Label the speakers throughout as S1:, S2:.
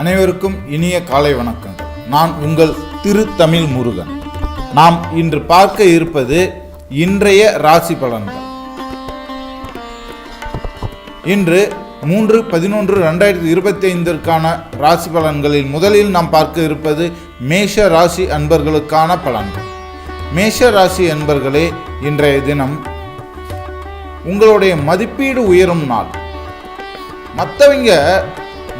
S1: அனைவருக்கும் இனிய காலை வணக்கம். நான் உங்கள் திரு தமிழ் முருகன். நாம் இன்று பார்க்க இருப்பது இன்றைய ராசி பலன்கள். இன்று மூன்று பதினொன்று ரெண்டாயிரத்தி இருபத்தி ஐந்திற்கான ராசி பலன்களில் முதலில் நாம் பார்க்க இருப்பது மேஷ ராசி அன்பர்களுக்கான பலன்கள். மேஷ ராசி அன்பர்களே இன்றைய தினம் உங்களுடைய மதிப்பீடு உயரும் நாள். மற்றவங்க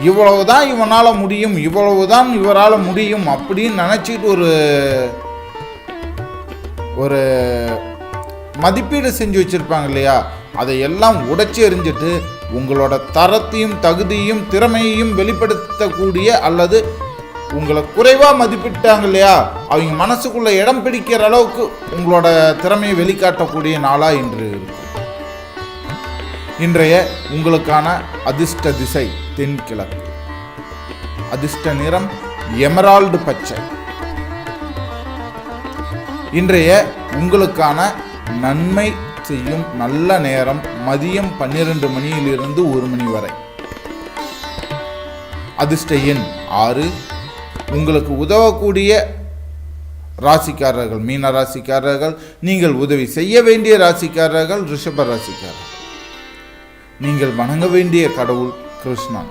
S1: இவ்வளவு தான் இவனால் முடியும் இவ்வளவு தான் இவரால் முடியும் அப்படின்னு நினச்சிட்டு ஒரு ஒரு மதிப்பீடு செஞ்சு வச்சுருப்பாங்க இல்லையா? அதை எல்லாம் உடைச்சி எறிஞ்சிட்டு உங்களோட தரத்தையும் தகுதியும் திறமையையும் வெளிப்படுத்தக்கூடிய அல்லது உங்களை குறைவாக மதிப்பிட்டாங்க இல்லையா? அவங்க மனசுக்குள்ளே இடம் பிடிக்கிற அளவுக்கு உங்களோட திறமையை வெளிக்காட்டக்கூடிய நாளாக இன்று இருக்கும் இன்றைய உங்களுக்கான அதிர்ஷ்ட திசை. தென்கிழக்கு அதிர்ஷ்ட நிறம் எமரால்டு பச்சை. இன்றைய உங்களுக்கான நன்மை செய்யும் நல்ல நேரம் மதியம் பன்னிரண்டு மணியிலிருந்து ஒரு மணி வரை. அதிர்ஷ்ட எண் ஆறு. உங்களுக்கு உதவக்கூடிய ராசிக்காரர்கள் மீன ராசிக்காரர்கள் நீங்கள் உதவி செய்ய வேண்டிய ராசிக்காரர்கள் ரிஷப ராசிக்காரர்கள். நீங்கள் வணங்க வேண்டிய கடவுள் கிருஷ்ணன்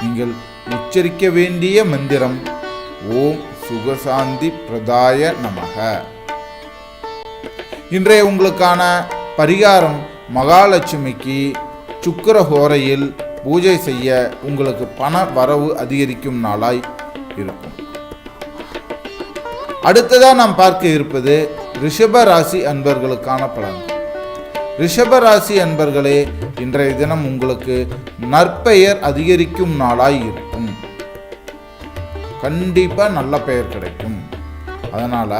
S1: நீங்கள் உச்சரிக்க வேண்டிய மந்திரம் ஓம் சுகசாந்தி பிரதாய நமக. இன்றைய உங்களுக்கான பரிகாரம் மகாலட்சுமிக்கு சுக்கர ஹோரையில் பூஜை செய்ய உங்களுக்கு பண வரவு அதிகரிக்கும் நாளாய் இருக்கும். அடுத்ததா நாம் பார்க்க இருப்பது ரிஷப ராசி அன்பர்களுக்கான பலன்கள் ரிஷபராசி அன்பர்களே இன்றைய தினம் உங்களுக்கு நற்பெயர் அதிகரிக்கும் நாளாய் இருக்கும். கண்டிப்பாக நல்ல பெயர் கிடைக்கும். அதனால்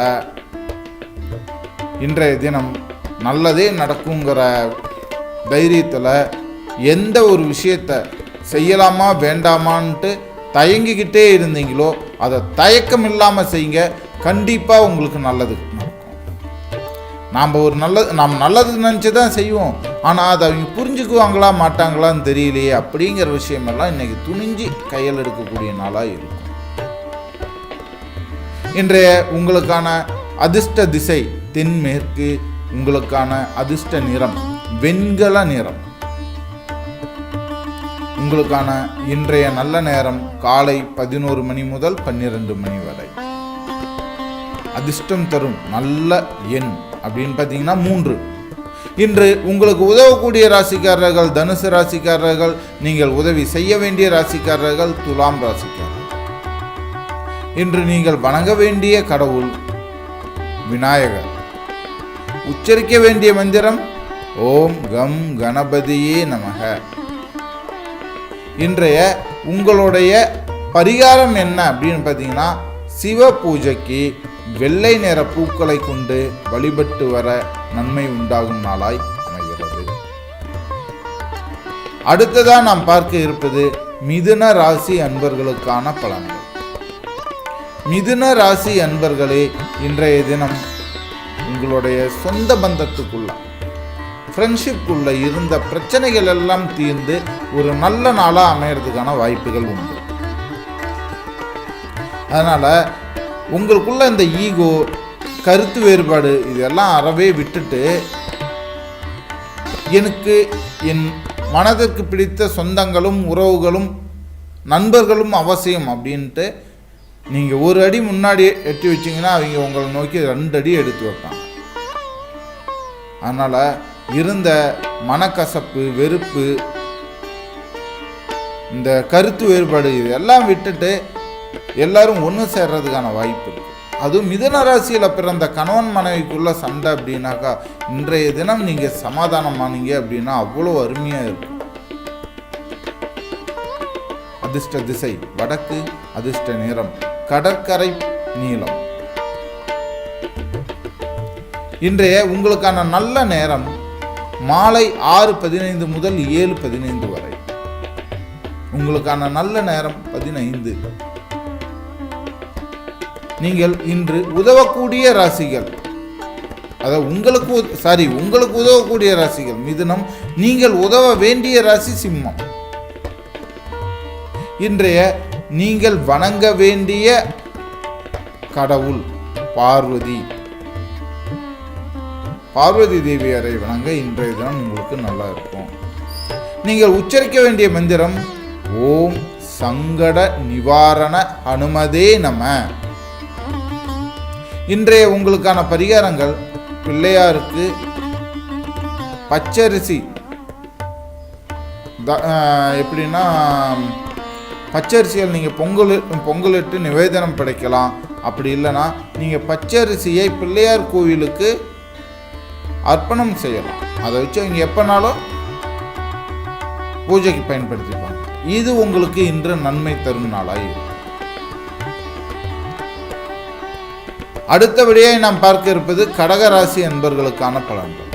S1: இன்றைய தினம் நல்லதே நடக்குங்கிற தைரியத்தில் எந்த ஒரு விஷயத்தை செய்யலாமா வேண்டாமான்ட்டு தயங்கிக்கிட்டே இருந்தீங்களோ அதை தயக்கம் இல்லாமல் செய்யுங்க. கண்டிப்பாக உங்களுக்கு நல்லது. நாம் ஒரு நல்லது நாம் நல்லது நினச்சி தான் செய்வோம். ஆனால் அதை அவங்க புரிஞ்சுக்குவாங்களா மாட்டாங்களான்னு தெரியலையே அப்படிங்கிற விஷயமெல்லாம் இன்றைக்கி துணிஞ்சு கையில் எடுக்கக்கூடிய நாளாக இருக்கும். இன்றைய உங்களுக்கான அதிர்ஷ்ட திசை தென்மேற்கு உங்களுக்கான அதிர்ஷ்ட நிறம் வெண்கல நிறம். உங்களுக்கான இன்றைய நல்ல நேரம் காலை பதினோரு மணி முதல் பன்னிரண்டு மணி வரை. அதிர்ஷ்டம் தரும் நல்ல எண் அப்படின்னு பார்த்தீங்கன்னா மூன்று. இன்று உங்களுக்கு உதவக்கூடிய ராசிக்காரர்கள் தனுசு ராசிக்காரர்கள் நீங்கள் உதவி செய்ய வேண்டிய ராசிக்காரர்கள் துலாம் ராசிக்காரர்கள். இன்று நீங்கள் வணங்க வேண்டிய கடவுள் விநாயகர். உச்சரிக்க வேண்டிய மந்திரம் ஓம் கம் கணபதியே நமக. இன்றைய உங்களுடைய பரிகாரம் என்ன அப்படின்னு பார்த்தீங்கன்னா சிவ பூஜைக்கு வெள்ளை நிற பூக்களை கொண்டு வழிபட்டு வர நன்மை உண்டாகும் நாளாய் அமைகிறது. அடுத்ததா நாம் பார்க்க இருப்பது மிதுன ராசி அன்பர்களுக்கான பலன்கள். மிதுன ராசி அன்பர்களே இன்றைய தினம் உங்களுடைய சொந்த பந்தத்துக்குள்ள ஃப்ரெண்ட்ஷிப்புக்குள்ள இருந்த பிரச்சனைகள் எல்லாம் தீர்ந்து ஒரு நல்ல நாளாக அமையறதுக்கான வாய்ப்புகள் உண்டு. அதனால் உங்களுக்குள்ள இந்த ஈகோ கருத்து வேறுபாடு இதெல்லாம் அறவே விட்டுட்டு எனக்கு என் மனதிற்கு பிடித்த சொந்தங்களும் உறவுகளும் நண்பர்களும் அவசியம் அப்படின்ட்டு நீங்கள் ஒரு அடி முன்னாடி எட்டி வச்சிங்கன்னா அவங்க உங்களை நோக்கி ரெண்டு அடி எடுத்து வைப்பாங்க. அதனால் இருந்த மனக்கசப்பு வெறுப்பு இந்த கருத்து வேறுபாடு இது எல்லாம் விட்டுட்டு எல்லாரும் ஒன்று சேர்றதுக்கான வாய்ப்பு இருக்கு. அதுவும் மிதன ராசியில் பிறந்த கணவன் மனைவிக்குள்ள சண்டை அப்படின்னாக்கா இன்றைய தினம் நீங்கள் சமாதானமானீங்க அப்படின்னா அவ்வளோ அருமையாக இருக்கும். அதிர்ஷ்ட திசை வடக்கு அதிர்ஷ்ட நிறம் கடற்கரை நீளம். இன்றைய உங்களுக்கான நல்ல நேரம் மாலை ஆறு பதினைந்து முதல் ஏழு பதினைந்து வரை. உங்களுக்கான நல்ல நேரம் பதினைந்து. நீங்கள் இன்று உதவக்கூடிய ராசிகள். அதாவது உங்களுக்கு சாரி உங்களுக்கு உதவக்கூடிய ராசிகள். மிதுனம் நீங்கள் உதவ வேண்டிய ராசி சிம்மம். இன்றைய நீங்கள் வணங்க வேண்டிய கடவுள் பார்வதி. பார்வதி தேவியரை வணங்க இன்றைய தினம் உங்களுக்கு நல்லா இருக்கும். நீங்கள் உச்சரிக்க வேண்டிய மந்திரம் ஓம் சங்கட நிவாரண அனுமதே நம்ம இன்றைய உங்களுக்கான பரிகாரங்கள். பிள்ளையாருக்கு பச்சரிசி. த- எப்படின்னா பச்சரிசியில் நீங்கள் பொங்கல் பொங்கலிட்டு நிவேதனம் படைக்கலாம். அப்படி இல்லைன்னா நீங்கள் பச்சரிசியை பிள்ளையார் கோவிலுக்கு அர்ப்பணம் செய்யலாம். அதை வச்சு அவங்க எப்போனாலும் பூஜைக்கு பயன்படுத்திப்பாங்க. இது உங்களுக்கு இன்று நன்மை தரும் நாளாய் அடுத்தபடியாக நாம் பார்க்க இருப்பது கடகராசி என்பர்களுக்கான பலன்கள்.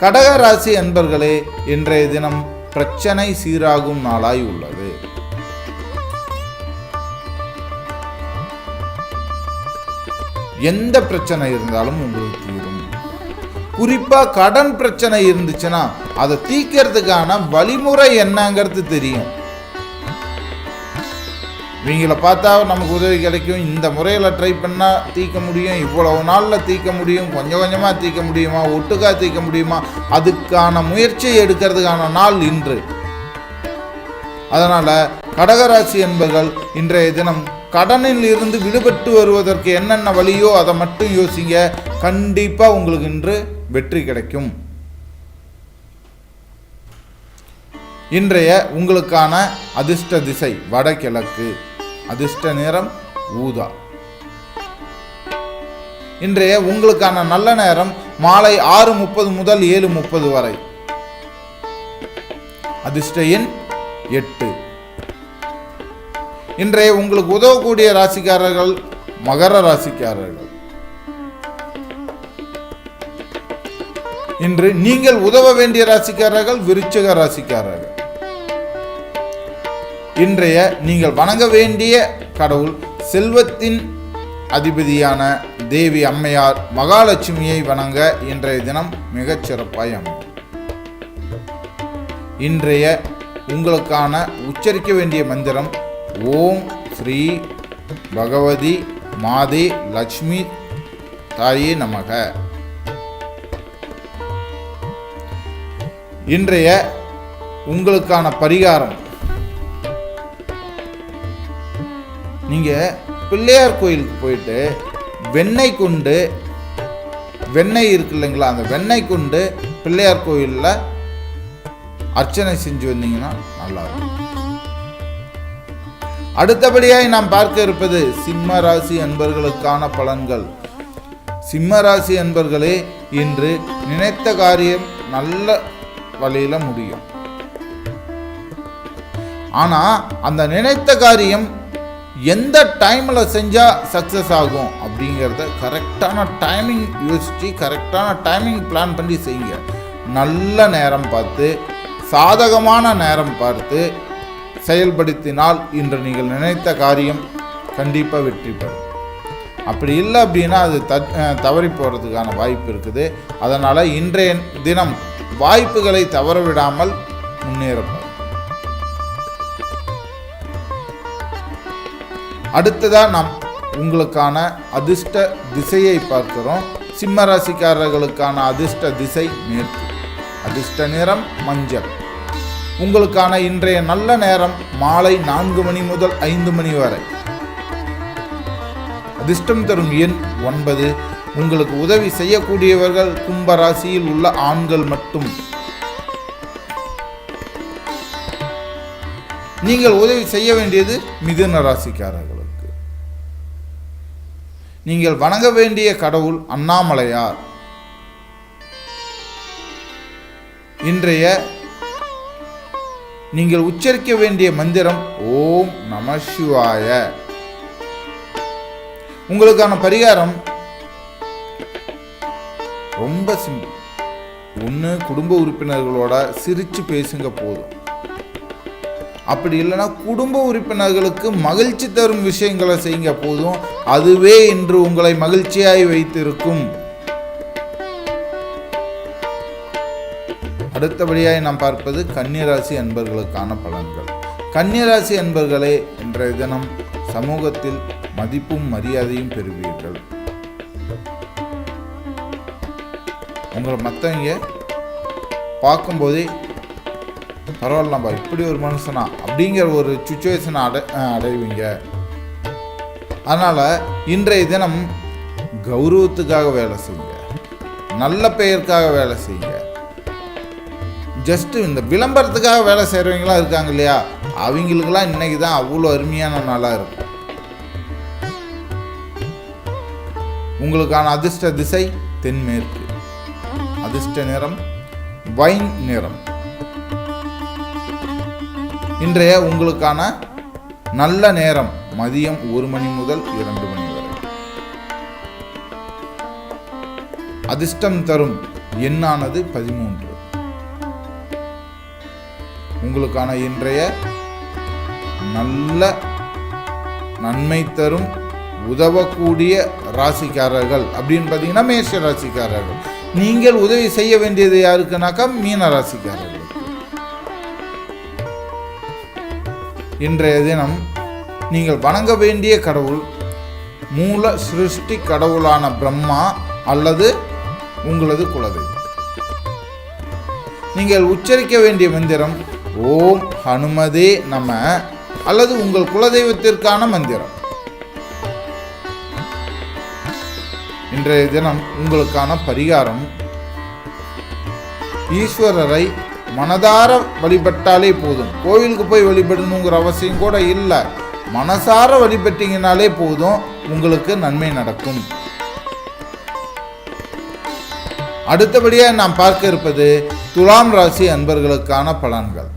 S1: கடகராசி என்பர்களே இன்றைய தினம் பிரச்சனை சீராகும் நாளாய் உள்ளது. எந்த பிரச்சனை இருந்தாலும் உங்களுக்கு தீரும். குறிப்பா கடன் பிரச்சனை இருந்துச்சுன்னா அதை தீக்கிறதுக்கான வழிமுறை என்னங்கிறது தெரியும். இவங்கள பார்த்தா நமக்கு உதவி கிடைக்கும். இந்த முறையில் ட்ரை பண்ணால் தீர்க்க முடியும். இவ்வளவு நாளில் தீர்க்க முடியும். கொஞ்சம் கொஞ்சமாக தீர்க்க முடியுமா? ஒட்டுக்காக தீர்க்க முடியுமா? அதுக்கான முயற்சியை எடுக்கிறதுக்கான நாள் இன்று. அதனால் கடகராசி என்பர்கள் இன்றைய தினம் கடனில் இருந்து விடுபட்டு வருவதற்கு என்னென்ன வழியோ அதை மட்டும் யோசிங்க. கண்டிப்பாக உங்களுக்கு இன்று வெற்றி கிடைக்கும். இன்றைய உங்களுக்கான அதிர்ஷ்ட திசை வடகிழக்கு. அதிர்ஷ்ட நேரம் ஊதா. இன்றைய உங்களுக்கான நல்ல நேரம் மாலை ஆறு முப்பது முதல் ஏழு முப்பது வரை. அதிர்ஷ்ட எண் எட்டு. இன்றைய உங்களுக்கு உதவக்கூடிய ராசிக்காரர்கள் மகர ராசிக்காரர்கள். இன்று நீங்கள் உதவ வேண்டிய ராசிக்காரர்கள் விருச்சக ராசிக்காரர்கள். இன்றைய நீங்கள் வணங்க வேண்டிய கடவுள் செல்வத்தின் அதிபதியான தேவி அம்மையார் மகாலட்சுமியை வணங்க இன்றைய தினம் மிகச் சிறப்பாய் அமையும். இன்றைய உங்களுக்கான உச்சரிக்க வேண்டிய மந்திரம் ஓம் ஸ்ரீ பகவதி மாதே லட்சுமி தாயே நமக. இன்றைய உங்களுக்கான பரிகாரம் நீங்கள் பிள்ளையார் கோயிலுக்கு போயிட்டு வெண்ணெய் கொண்டு வெண்ணெய் இருக்கு இல்லைங்களா அந்த வெண்ணெய் கொண்டு பிள்ளையார் கோயிலில் அர்ச்சனை செஞ்சு வந்தீங்கன்னா நல்லா இருக்கும். அடுத்தபடியாய் நாம் பார்க்க இருப்பது சிம்ம ராசி அன்பர்களுக்கான பலன்கள். சிம்ம ராசி அன்பர்களே இன்று நினைத்த காரியம் நல்ல வழியில முடியும். ஆனால் அந்த நினைத்த காரியம் எந்த டைமில் செஞ்சால் சக்ஸஸ் ஆகும் அப்படிங்கிறத கரெக்டான டைமிங் யோசித்து கரெக்டான டைமிங் பிளான் பண்ணி செய்யுங்க. நல்ல நேரம் பார்த்து சாதகமான நேரம் பார்த்து செயல்படுத்தினால் இன்று நீங்கள் நினைத்த காரியம் கண்டிப்பாக வெற்றி பெறும். அப்படி இல்லை அப்படின்னா அது த தவறி போகிறதுக்கான வாய்ப்பு இருக்குது. அதனால் இன்றைய தினம் வாய்ப்புகளை தவற விடாமல் முன்னேறப்படும் அடுத்ததாக நாம் உங்களுக்கான அதிர்ஷ்ட திசையை பார்க்கிறோம். சிம்ம ராசிக்காரர்களுக்கான அதிர்ஷ்ட திசை மேற்கு அதிர்ஷ்ட நிறம் மஞ்சள். உங்களுக்கான இன்றைய நல்ல நேரம் மாலை நான்கு மணி முதல் ஐந்து மணி வரை. அதிர்ஷ்டம் தரும் எண் ஒன்பது. உங்களுக்கு உதவி செய்யக்கூடியவர்கள் கும்ப ராசியில் உள்ள ஆண்கள் மட்டும். நீங்கள் உதவி செய்ய வேண்டியது மிதுன ராசிக்காரர்களுக்கு. நீங்கள் வணங்க வேண்டிய கடவுள் அண்ணாமலையார். இன்றைய நீங்கள் உச்சரிக்க வேண்டிய மந்திரம் ஓம் நம சிவாய. உங்களுக்கான பரிகாரம் ரொம்ப சிம்பிள் ஒன்று குடும்ப உறுப்பினர்களோட சிரித்து பேசுங்க போதும். அப்படி இல்லைன்னா குடும்ப உறுப்பினர்களுக்கு மகிழ்ச்சி தரும் விஷயங்களை செய்யுங்க. போதும். அதுவே இன்று உங்களை மகிழ்ச்சியாய் வைத்திருக்கும். அடுத்தபடியாய் நாம் பார்ப்பது கன்னிராசி அன்பர்களுக்கான பலன்கள். கன்னிராசி அன்பர்களே இன்றைய தினம் சமூகத்தில் மதிப்பும் மரியாதையும் பெறுவீர்கள். உங்களை மற்றவங்க பார்க்கும்போதே பரவாயில்லப்பா இப்படி ஒரு மனுஷனா? அப்படிங்கிற ஒரு சுச்சுவேஷனை அடை அடைவீங்க. அதனால் இன்றைய தினம் கௌரவத்துக்காக வேலை செய்யுங்க. நல்ல பெயருக்காக வேலை செய்யுங்க. ஜஸ்ட்டு இந்த விளம்பரத்துக்காக வேலை செய்கிறவங்களாம் இருக்காங்க இல்லையா? அவங்களுக்கெல்லாம் இன்றைக்கி தான் அவ்வளோ அருமையான நாளாக இருக்கும். உங்களுக்கான அதிர்ஷ்ட திசை தென்மேற்கு. அதிர்ஷ்ட நிறம் வைன் நிறம். இன்றைய உங்களுக்கான நல்ல நேரம் மதியம் ஒரு மணி முதல் இரண்டு மணி வரை. அதிர்ஷ்டம் தரும் எண்ணானது பதிமூன்று. உங்களுக்கான இன்றைய நல்ல நன்மை தரும் உதவக்கூடிய ராசிக்காரர்கள் அப்படின்னு பார்த்தீங்கன்னா மேஷ ராசிக்காரர்கள். நீங்கள் உதவி செய்ய வேண்டியது யாருக்குனாக்கா மீன ராசிக்காரர்கள். இன்றைய தினம் நீங்கள் வணங்க வேண்டிய கடவுள் மூல சிருஷ்டி கடவுளான பிரம்மா அல்லது உங்களது குலதெய்வம். நீங்கள் உச்சரிக்க வேண்டிய மந்திரம் ஓம் ஹனுமதே நம அல்லது உங்கள் குலதெய்வத்திற்கான மந்திரம். இன்றைய தினம் உங்களுக்கான பரிகாரம் ஈஸ்வரரை மனதார வழிபட்டாலே போதும். கோவிலுக்கு போய் வழிபடணுங்கிற அவசியம் கூட இல்லை. மனசார வழிபட்டீங்கனாலே போதும். உங்களுக்கு நன்மை நடக்கும். அடுத்தபடியாக நாம் பார்க்க இருப்பது துலாம் ராசி அன்பர்களுக்கான பலன்கள்.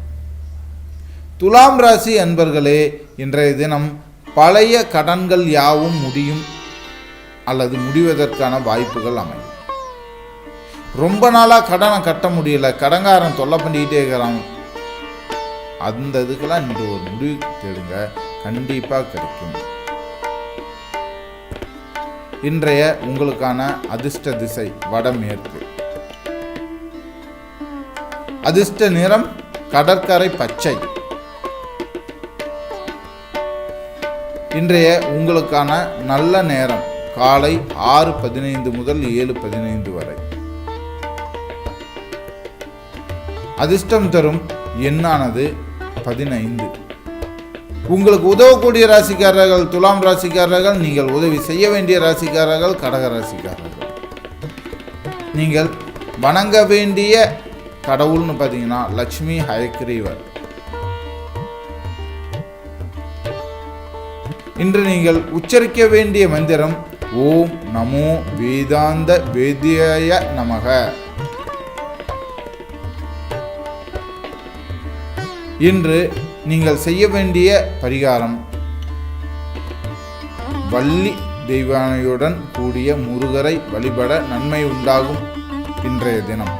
S1: துலாம் ராசி அன்பர்களே இன்றைய தினம் பழைய கடன்கள் யாவும் முடியும் அல்லது முடிவதற்கான வாய்ப்புகள் அமையும். ரொம்ப நாளாக கடனை கட்ட முடியல. கடங்காரன் தொல்லை பண்ணிக்கிட்டே இருக்கிறான். அந்த இதுக்கெல்லாம் இந்த ஒரு முடிவு தேடுங்க. கண்டிப்பாக கிடைக்கும். இன்றைய உங்களுக்கான அதிர்ஷ்ட திசை வடமேற்கு. அதிர்ஷ்ட நிறம் கடற்கரை பச்சை. இன்றைய உங்களுக்கான நல்ல நேரம் காலை ஆறு பதினைந்து முதல் ஏழு பதினைந்து வரை. அதிர்ஷ்டம் தரும் எண்ணானது பதினைந்து. உங்களுக்கு உதவக்கூடிய ராசிக்காரர்கள் துலாம் ராசிக்காரர்கள் நீங்கள் உதவி செய்ய வேண்டிய ராசிக்காரர்கள் கடக ராசிக்காரர்கள். நீங்கள் வணங்க வேண்டிய கடவுள்னு பார்த்தீங்கன்னா லக்ஷ்மி ஹயக்ரீவர். இன்று நீங்கள் உச்சரிக்க வேண்டிய மந்திரம் ஓம் நமோ வேதாந்த வேதிய நமக. இன்று நீங்கள் செய்ய வேண்டிய பரிகாரம் வள்ளி தெய்வானையுடன் கூடிய முருகரை வழிபட நன்மை உண்டாகும் இன்றைய தினம்.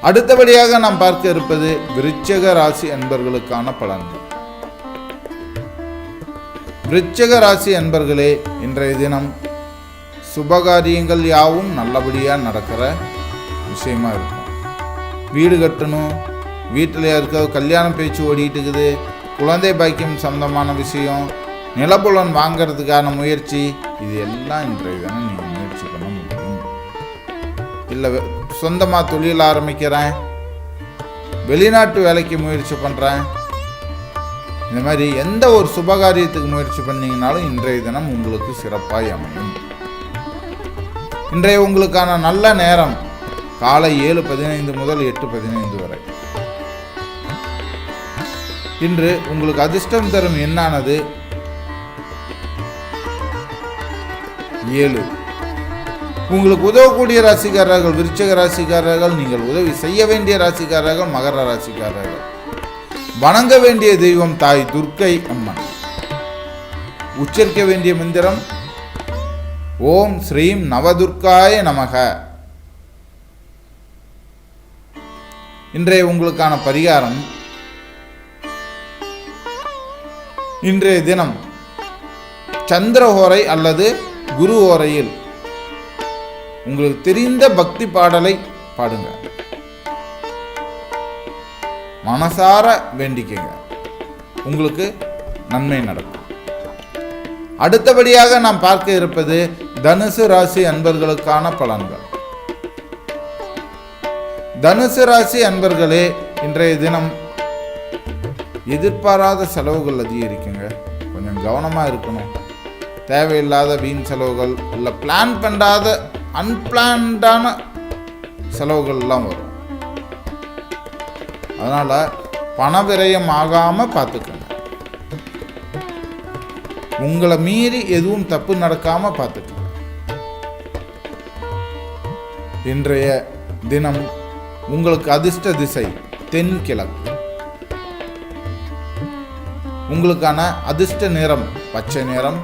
S1: அடுத்தபடியாக நாம் பார்க்க இருப்பது விருச்சக ராசி அன்பர்களுக்கான பலன்கள். விருச்சக ராசி அன்பர்களே இன்றைய தினம் சுபகாரியங்கள் யாவும் நல்லபடியாக நடக்கிற விஷயமா இருக்கும். வீடு கட்டணும் வீட்டில் இருக்க கல்யாணம் பேச்சு ஓடிட்டு இருக்குது குழந்தை பாக்கியம் சம்பந்தமான விஷயம். நிலப்புலன் வாங்கிறதுக்கான முயற்சி. இது எல்லாம் இன்றைய தினம் நீங்கள் முயற்சி பண்ண முடியும். இல்லை சொந்தமாக தொழில் ஆரம்பிக்கிறேன். வெளிநாட்டு வேலைக்கு முயற்சி பண்ணுறேன் இந்த மாதிரி எந்த ஒரு சுபகாரியத்துக்கு முயற்சி பண்ணிங்கனாலும் இன்றைய தினம் உங்களுக்கு சிறப்பாக அமையும். இன்றைய உங்களுக்கான நல்ல நேரம் காலை ஏழு பதினைந்து முதல் எட்டு பதினைந்து வரை. இன்று உங்களுக்கு அதிர்ஷ்டம் தரும் எண்ணானது ஏழு. உங்களுக்கு உதவக்கூடிய ராசிக்காரர்கள் விருச்சக ராசிக்காரர்கள் நீங்கள் உதவி செய்ய வேண்டிய ராசிக்காரர்கள் மகர ராசிக்காரர்கள். வணங்க வேண்டிய தெய்வம் தாய் துர்க்கை அம்மன். உச்சரிக்க வேண்டிய மந்திரம் ஓம் ஸ்ரீம் நவதுர்காய நமக. இன்றைய உங்களுக்கான பரிகாரம் இன்றைய தினம் சந்திரஹோரை அல்லது குரு ஓரையில் உங்களுக்கு தெரிந்த பக்தி பாடலை பாடுங்க. மனசார வேண்டிக்கங்க. உங்களுக்கு நன்மை நடக்கும். அடுத்தபடியாக நாம் பார்க்க இருப்பது தனுசு ராசி அன்பர்களுக்கான பலன்கள். தனுசு ராசி அன்பர்களே இன்றைய தினம் எதிர்பாராத செலவுகள் அதிகரிக்குங்க. கொஞ்சம் கவனமாக இருக்கணும். தேவையில்லாத வீண் செலவுகள் இல்லை பிளான் பண்ணாத அன்பிளான்டான செலவுகள்லாம் வரும். அதனால் பண விரயம் ஆகாமல் பார்த்துக்கோங்க உங்களை மீறி எதுவும் தப்பு நடக்காமல் பார்த்துக்கோங்க இன்றைய தினம் உங்களுக்கு அதிர்ஷ்ட திசை தென்கிழக்கு. உங்களுக்கான அதிர்ஷ்ட நேரம் பச்சை நேரம்.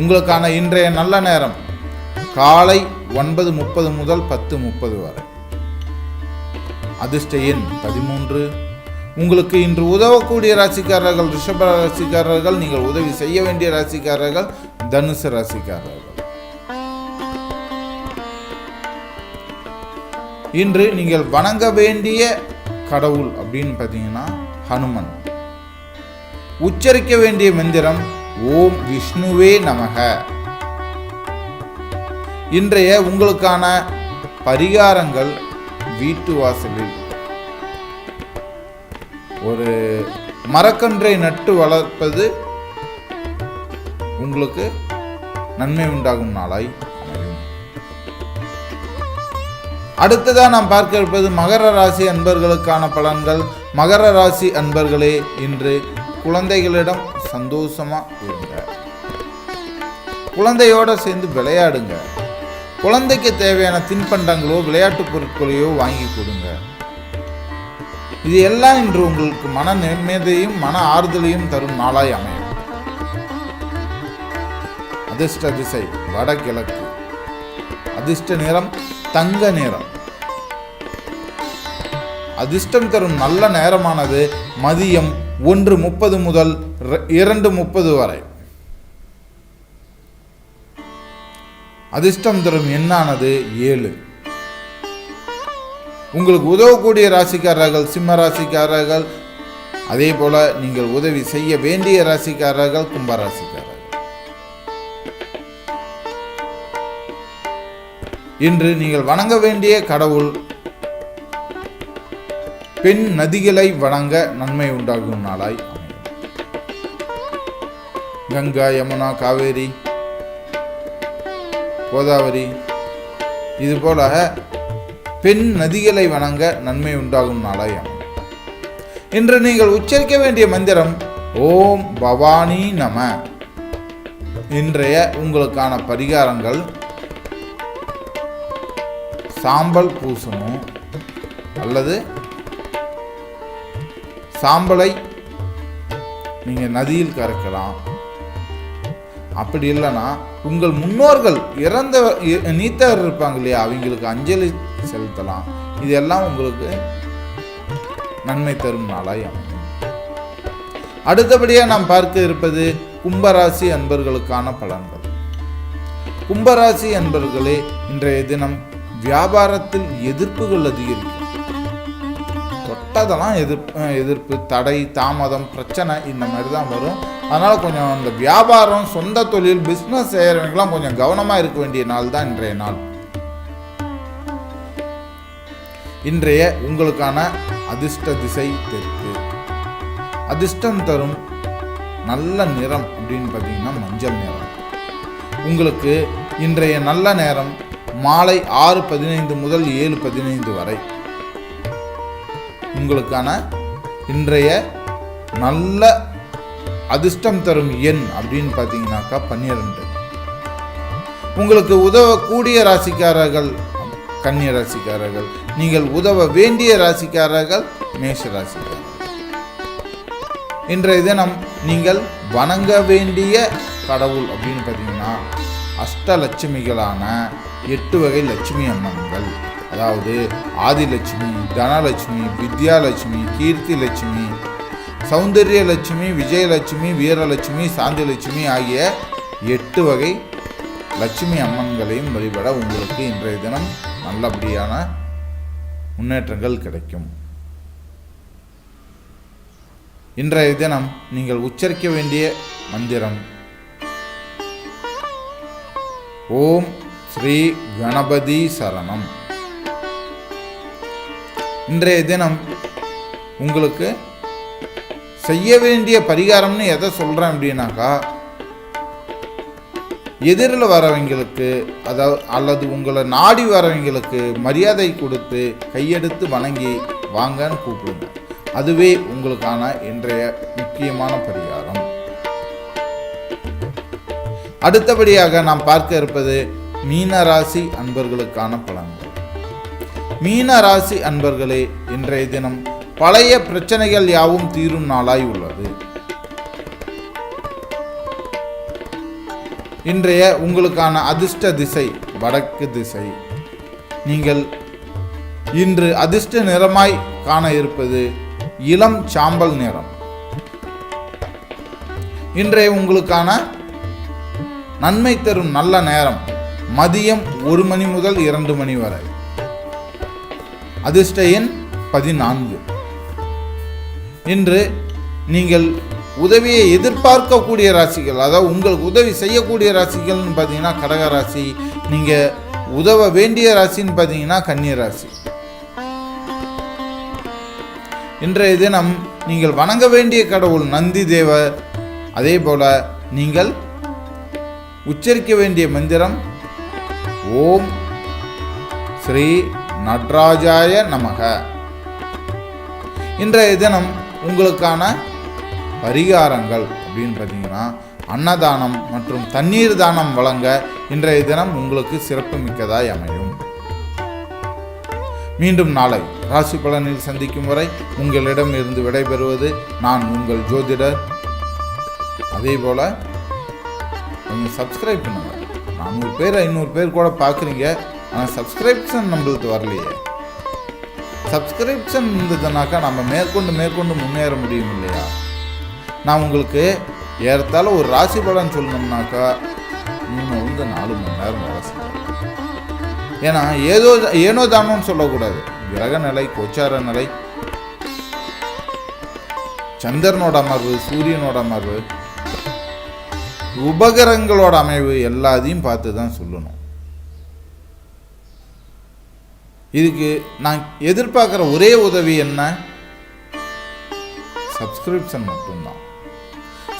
S1: உங்களுக்கான இன்றைய நல்ல நேரம் காலை ஒன்பது முப்பது முதல் பத்து முப்பது வரை. அதிர்ஷ்ட எண் பதிமூன்று. உங்களுக்கு இன்று உதவக்கூடிய ராசிக்காரர்கள் ரிஷப ராசிக்காரர்கள் நீங்கள் உதவி செய்ய வேண்டிய ராசிக்காரர்கள் தனுசு ராசிக்காரர்கள். இன்று நீங்கள் வணங்க வேண்டிய கடவுள் அப்படின்னு பார்த்தீங்கன்னா ஹனுமன். உச்சரிக்க வேண்டிய மந்திரம் ஓம் விஷ்ணுவே நமக. இன்றைய உங்களுக்கான பரிகாரங்கள் வீட்டு வாசலில். ஒரு மரக்கன்றை நட்டு வளர்ப்பது உங்களுக்கு நன்மை உண்டாகும் நாளாய் அமையும். நாம் பார்க்க இருப்பது மகர ராசி அன்பர்களுக்கான பலன்கள். மகர ராசி அன்பர்களே இன்று குழந்தைகளிடம் சந்தோஷமா இருங்க. குழந்தையோட சேர்ந்து விளையாடுங்க. குழந்தைக்கு தேவையான தின்பண்டங்களோ விளையாட்டு பொருட்களையோ வாங்கி கொடுங்க. இது எல்லாம் இன்று உங்களுக்கு மன நிம்மதியையும் மன ஆறுதலையும் தரும் நாளாய் அமையும். அதிர்ஷ்ட திசை வடகிழக்கு. அதிர்ஷ்ட நிறம் தங்க நிறம். அதிர்ஷ்டம் தரும் நல்ல நேரமானது மதியம் ஒன்று முப்பது முதல் இரண்டு முப்பது வரை. அதிர்ஷ்டம் தரும் எண்ணானது ஏழு. உங்களுக்கு உதவக்கூடிய ராசிக்காரர்கள் சிம்ம ராசிக்காரர்கள் அதே போல நீங்கள் உதவி செய்ய வேண்டிய ராசிக்காரர்கள் கும்பராசிக்காரர்கள் இன்று நீங்கள் வணங்க வேண்டிய கடவுள் பெண் நதிகளை வணங்க நன்மை உண்டாகும் நாளாய் அமையும் கங்கா யமுனா காவேரி கோதாவரி இதுபோல பெண் நதிகளை வணங்க நன்மை உண்டாகும் நாளாய் அமையும் இன்று நீங்கள் உச்சரிக்க வேண்டிய மந்திரம் ஓம் பவானி நம. இன்றைய உங்களுக்கான பரிகாரங்கள் சாம்பல் பூசணும் அல்லது சாம்பலை நீங்கள் நதியில் கரைக்கலாம் அப்படி இல்லைன்னா உங்கள் முன்னோர்கள் இறந்த நீத்தவர் இருப்பாங்க இல்லையா அவங்களுக்கு அஞ்சலி செலுத்தலாம். இதெல்லாம் உங்களுக்கு நன்மை தரும் நாளாய் அமையும். அடுத்தபடியாக நாம் பார்க்க இருப்பது கும்பராசி அன்பர்களுக்கான பலன்கள். கும்பராசி அன்பர்களே இன்றைய தினம் வியாபாரத்தில் எதிர்ப்புகள் அதிகரிக்கும். அதெல்லாம் எதிர்ப்பு எதிர்ப்பு தடை தாமதம் பிரச்சனை இந்த மாதிரி தான் வரும். அதனால் கொஞ்சம் அந்த வியாபாரம் சொந்த தொழில் பிஸ்னஸ் செய்கிறவங்கலாம் கொஞ்சம் கவனமாக இருக்க வேண்டிய நாள் தான் இன்றைய நாள். இன்றைய உங்களுக்கான அதிர்ஷ்ட திசை தெற்கு. அதிர்ஷ்டம் தரும் நல்ல நிறம் அப்படின்னு பார்த்தீங்கன்னா மஞ்சள் நிறம். உங்களுக்கு இன்றைய நல்ல நேரம் மாலை ஆறு பதினைந்து முதல் ஏழு பதினைந்து வரை. உங்களுக்கான இன்றைய நல்ல அதிர்ஷ்டம் தரும் எண் அப்படின்னு பார்த்தீங்கன்னாக்கா பன்னிரெண்டு. உங்களுக்கு உதவக்கூடிய ராசிக்காரர்கள் கன்னிய ராசிக்காரர்கள் நீங்கள் உதவ வேண்டிய ராசிக்காரர்கள் மேஷ ராசிக்காரர்கள். இன்றைய தினம் நீங்கள் வணங்க வேண்டிய கடவுள் அப்படின்னு பார்த்தீங்கன்னா அஷ்டலட்சுமிகளான எட்டு வகை லட்சுமி அம்மன்கள். அதாவது ஆதிலட்சுமி தனலட்சுமி வித்யாலட்சுமி கீர்த்தி லட்சுமி சௌந்தர்ய லட்சுமி விஜயலட்சுமி வீரலட்சுமி சாந்திலட்சுமி ஆகிய எட்டு வகை லட்சுமி அம்மன்களையும் வழிபட உங்களுக்கு இன்றைய தினம் நல்லபடியான முன்னேற்றங்கள் கிடைக்கும். இன்றைய தினம் நீங்கள் உச்சரிக்க வேண்டிய மந்திரம். ஓம் ஸ்ரீ கணபதி சரணம். இன்றைய தினம் உங்களுக்கு செய்ய வேண்டிய பரிகாரம்னு எதை சொல்கிறேன் அப்படின்னாக்கா எதிரில் வரவங்களுக்கு அதாவது அல்லது உங்களை நாடி வரவங்களுக்கு மரியாதை கொடுத்து கையெடுத்து வணங்கி வாங்கன்னு கூப்பிடுங்க. அதுவே உங்களுக்கான இன்றைய முக்கியமான பரிகாரம். அடுத்தபடியாக நாம் பார்க்க இருப்பது மீனராசி அன்பர்களுக்கான பலன்கள். மீன ராசி அன்பர்களே இன்றைய தினம் பழைய பிரச்சனைகள் யாவும் தீரும் நாளாய் உள்ளது. இன்றைய உங்களுக்கான அதிர்ஷ்ட திசை வடக்கு திசை. நீங்கள் இன்று அதிர்ஷ்ட நிறமாய் காண இருப்பது இளம் சாம்பல் நிறம். இன்றைய உங்களுக்கான நன்மை தரும் நல்ல நேரம் மதியம் ஒரு மணி முதல் இரண்டு மணி வரை. அதிர்ஷ்ட எண் பதினான்கு. இன்று நீங்கள் உதவியை எதிர்பார்க்கக்கூடிய ராசிகள் அதாவது உங்களுக்கு உதவி செய்யக்கூடிய ராசிகள்னு பார்த்தீங்கன்னா கடக ராசி நீங்கள் உதவ வேண்டிய ராசின்னு பார்த்தீங்கன்னா கன்னி ராசி. இன்றைய தினம் நீங்கள் வணங்க வேண்டிய கடவுள் நந்தி தேவர் அதே போல நீங்கள் உச்சரிக்க வேண்டிய மந்திரம் ஓம் ஸ்ரீ நடராஜாய நமக. இன்றைய தினம் உங்களுக்கான பரிகாரங்கள் அப்படின்னு பார்த்தீங்கன்னா அன்னதானம் மற்றும் தண்ணீர் தானம் வழங்க இன்றைய தினம் உங்களுக்கு சிறப்பு மிக்கதாய் அமையும். மீண்டும் நாளை ராசி பலனில் சந்திக்கும் வரை உங்களிடம் இருந்து விடைபெறுவது நான் உங்கள் ஜோதிடர். அதே போல நீங்கள் சப்ஸ்கிரைப் பண்ணுங்கள் நானூறு பேர் ஐநூறு பேர் கூட பார்க்குறீங்க. ஆனால் சப்ஸ்கிரிப்ஷன் நம்மளுக்கு வரலையே. சப்ஸ்கிரிப்ஷன் இருந்ததுனாக்கா நம்ம மேற்கொண்டு மேற்கொண்டு முன்னேற முடியும் இல்லையா? நான் உங்களுக்கு ஏறத்தாழ ஒரு ராசி பலன் சொல்லணும்னாக்கா மூணு வந்து நாலு மணி நேரம் வேலை செய்யணும் ஏன்னா ஏதோ ஏனோ தானோன்னு சொல்லக்கூடாது. கிரக நிலை கோச்சார நிலை. சந்திரனோட அமர்வு சூரியனோட அமர்வு உபகரங்களோட அமைவு எல்லாத்தையும் பார்த்து தான் சொல்லணும். இதுக்கு நான் எதிர்பார்க்குற ஒரே உதவி என்ன? சப்ஸ்கிரிப்ஷன் மட்டும்தான்.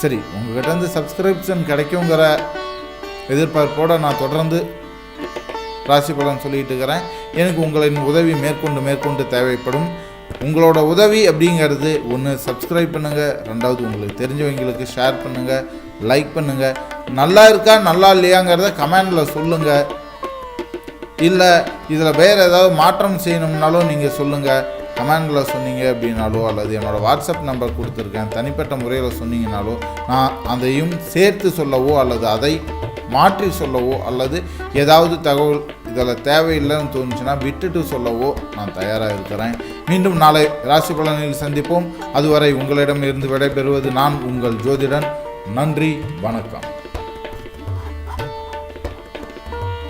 S1: சரி உங்ககிட்ட இருந்து சப்ஸ்கிரிப்ஷன் கிடைக்குங்கிற எதிர்பார்ப்போட நான் தொடர்ந்து ராசி பலன் சொல்லிட்டு இருக்கிறேன். எனக்கு உங்களின் உதவி மேற்கொண்டு மேற்கொண்டு தேவைப்படும். உங்களோட உதவி அப்படிங்கிறது ஒன்று சப்ஸ்கிரைப் பண்ணுங்கள் ரெண்டாவது உங்களுக்கு தெரிஞ்சவங்களுக்கு ஷேர் பண்ணுங்கள் லைக் பண்ணுங்கள் நல்லா இருக்கா நல்லா இல்லையாங்கிறத கமெண்டில் சொல்லுங்கள் இல்லை இதில் வேறு ஏதாவது மாற்றம் செய்யணும்னாலும் நீங்கள் சொல்லுங்கள் கமெண்டில் சொன்னீங்க அப்படின்னாலோ அல்லது என்னோடய வாட்ஸ்அப் நம்பர் கொடுத்துருக்கேன். தனிப்பட்ட முறையில் சொன்னீங்கனாலோ நான் அதையும் சேர்த்து சொல்லவோ அல்லது அதை மாற்றி சொல்லவோ அல்லது ஏதாவது தகவல் இதில் தேவையில்லைன்னு தோணுச்சுன்னா விட்டுட்டு சொல்லவோ நான் தயாராக இருக்கிறேன். மீண்டும் நாளை ராசி பலனில் சந்திப்போம். அதுவரை உங்களிடம் இருந்து விடைபெறுவது நான் உங்கள் ஜோதிடன். நன்றி வணக்கம்.